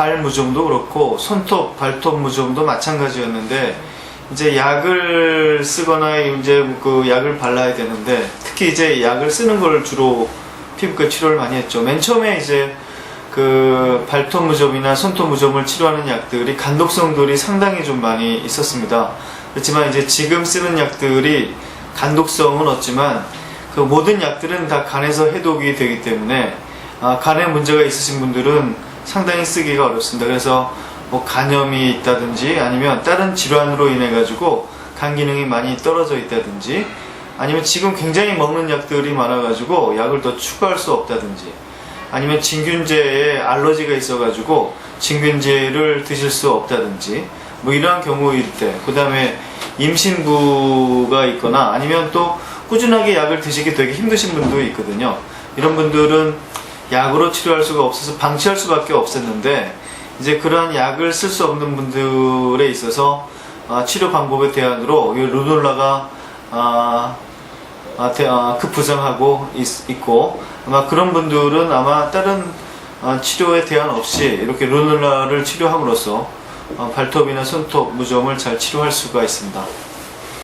발 무좀도 그렇고 손톱, 발톱 무좀도 마찬가지였는데 이제 약을 쓰거나 이제 그 약을 발라야 되는데 특히 이제 약을 쓰는 걸 주로 피부과 치료를 많이 했죠. 맨 처음에 이제 그 발톱 무좀이나 손톱 무좀을 치료하는 약들이 간독성들이 상당히 좀 많이 있었습니다. 그렇지만 이제 지금 쓰는 약들이 간독성은 없지만 그 모든 약들은 다 간에서 해독이 되기 때문에 아, 간에 문제가 있으신 분들은 상당히 쓰기가 어렵습니다. 그래서 뭐 간염이 있다든지 아니면 다른 질환으로 인해 가지고 간 기능이 많이 떨어져 있다든지 아니면 지금 굉장히 먹는 약들이 많아 가지고 약을 더 추가할 수 없다든지 아니면 진균제에 알러지가 있어 가지고 진균제를 드실 수 없다든지 뭐 이러한 경우일 때 그다음에 임신부가 있거나 아니면 또 꾸준하게 약을 드시기 되게 힘드신 분도 있거든요. 이런 분들은 약으로 치료할 수가 없어서 방치할 수밖에 없었는데 이제 그러한 약을 쓸 수 없는 분들에 있어서 아, 치료 방법의 대안으로 이 루놀라가 아, 아, 대- 아, 급부상하고 있, 고 아마 그런 분들은 아마 다른 아, 치료에 대안 없이 이렇게 루놀라를 치료함으로써 어, 발톱이나 손톱 무좀을 잘 치료할 수가 있습니다.